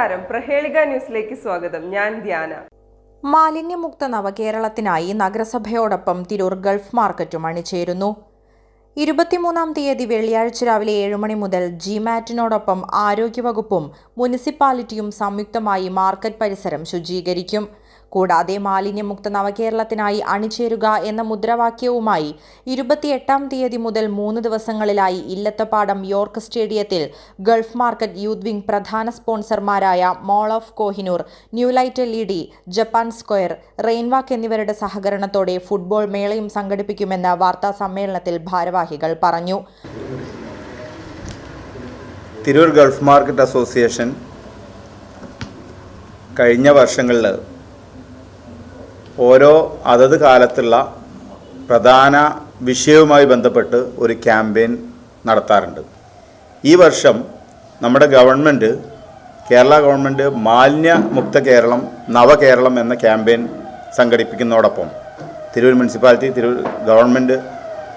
നമസ്കാരം. പ്രഹേളിക ന്യൂസിലേക്ക് സ്വാഗതം. ഞാൻ ധ്യാന. മാലിന്യമുക്ത നവകേരളത്തിനായി നഗരസഭയോടൊപ്പം തിരൂർ ഗൾഫ് മാർക്കറ്റും അണിചേരുന്നു. ഇരുപത്തിമൂന്നാം തീയതി വെള്ളിയാഴ്ച രാവിലെ ഏഴ് മണി മുതൽ ജിമാറ്റിനോടൊപ്പം ആരോഗ്യവകുപ്പും മുനിസിപ്പാലിറ്റിയും സംയുക്തമായി മാർക്കറ്റ് പരിസരം ശുചീകരിക്കും. കൂടാതെ മാലിന്യമുക്ത നവകേരളത്തിനായി അണിചേരുക എന്ന മുദ്രാവാക്യവുമായി ഇരുപത്തിയെട്ടാം തീയതി മുതൽ മൂന്ന് ദിവസങ്ങളിലായി ഇല്ലത്തപ്പാടം യോർക്ക് സ്റ്റേഡിയത്തിൽ ഗൾഫ് മാർക്കറ്റ് യൂത്ത് വിംഗ് പ്രധാന സ്പോൺസർമാരായ mall of Kohinoor new light L E D Japan square Rainwalk എന്നിവരുടെ സഹകരണത്തോടെ ഫുട്ബോൾ മേളയും സംഘടിപ്പിക്കുമെന്ന് വാർത്താ സമ്മേളനത്തിൽ ഭാരവാഹികൾ പറഞ്ഞു. തിരൂർ ഗൾഫ് മാർക്കറ്റ് അസോസിയേഷൻ കഴിഞ്ഞ വർഷങ്ങളിൽ ഓരോ അതത് കാലത്തുള്ള പ്രധാന വിഷയവുമായി ബന്ധപ്പെട്ട് ഒരു ക്യാമ്പയിൻ നടത്താറുണ്ട്. ഈ വർഷം നമ്മുടെ ഗവൺമെന്റ് കേരള ഗവൺമെന്റ് മാലിന്യമുക്ത കേരളം നവകേരളം എന്ന ക്യാമ്പയിൻ സംഘടിപ്പിക്കുന്നതോടൊപ്പം തിരൂർ മുനിസിപ്പാലിറ്റി തിരൂർ ഗവൺമെന്റ്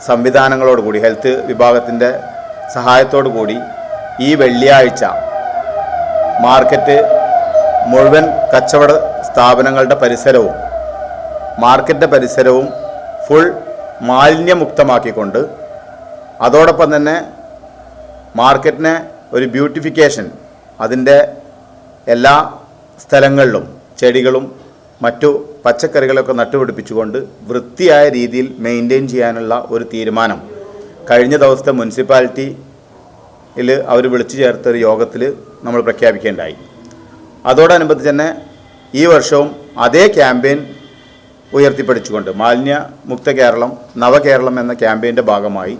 സംവിധാനങ്ങളോടുകൂടി ഹെൽത്ത് വിഭാഗത്തിന്റെ സഹായത്തോടു കൂടി ഈ വെള്ളിയാഴ്ച മാർക്കറ്റ് മുഴുവൻ കച്ചവട സ്ഥാപനങ്ങളുടെ പരിസരവും മാർക്കറ്റിന്റെ പരിസരവും ഫുൾ മാലിന്യമുക്തമാക്കിക്കൊണ്ട് അതോടൊപ്പം തന്നെ മാർക്കറ്റിനെ ഒരു ബ്യൂട്ടിഫിക്കേഷൻ അതിന്റെ എല്ലാ സ്ഥലങ്ങളിലും ചെടികളും മറ്റു പച്ചക്കറികളൊക്കെ നട്ടുപിടിപ്പിച്ചുകൊണ്ട് വൃത്തിയായ രീതിയിൽ മെയിന്റെയിൻ ചെയ്യാനുള്ള ഒരു തീരുമാനം. കഴിഞ്ഞ ദിവസത്തെ മുനിസിപ്പാലിറ്റിയിൽ അവർ വിളിച്ചു ചേർത്ത ഒരു യോഗത്തിൽ നമ്മൾ പ്രഖ്യാപിക്കേണ്ടായി. അതോടനുബന്ധിച്ച് തന്നെ ഈ വർഷവും അതേ ക്യാമ്പയിൻ ഉയർത്തിപ്പിടിച്ചുകൊണ്ട് മാലിന്യ മുക്ത കേരളം നവകേരളം എന്ന ക്യാമ്പയിന്റെ ഭാഗമായി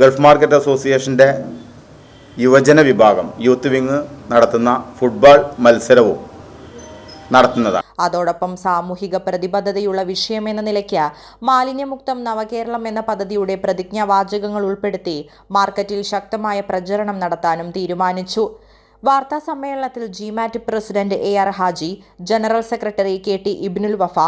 ഗൾഫ് മാർക്കറ്റ് അസോസിയേഷന്റെ യുവജന വിഭാഗം യൂത്ത് വിങ് നടത്തുന്ന ഫുട്ബോൾ മത്സരവും നടത്തുന്നതാണ്. അതോടൊപ്പം സാമൂഹിക പ്രതിബദ്ധതയുള്ള വിഷയമെന്ന നിലയ്ക്ക് മാലിന്യമുക്തം നവകേരളം എന്ന പദ്ധതിയുടെ പ്രതിജ്ഞാവാചകങ്ങൾ ഉൾപ്പെടുത്തി മാർക്കറ്റിൽ ശക്തമായ പ്രചരണം നടത്താനും തീരുമാനിച്ചു. വാർത്താ സമ്മേളനത്തിൽ GMAT president A R Haji general secretary K T Ibnul Wafa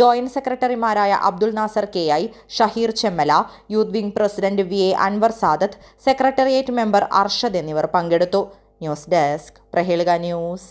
joint സെക്രട്ടറിമാരായ Abdul Nasser K I Shaheer Chemmala youth wing president V A Anwar Sadath secretariat member Arshad എന്നിവർ പങ്കെടുത്തു. News desk Prahelika news.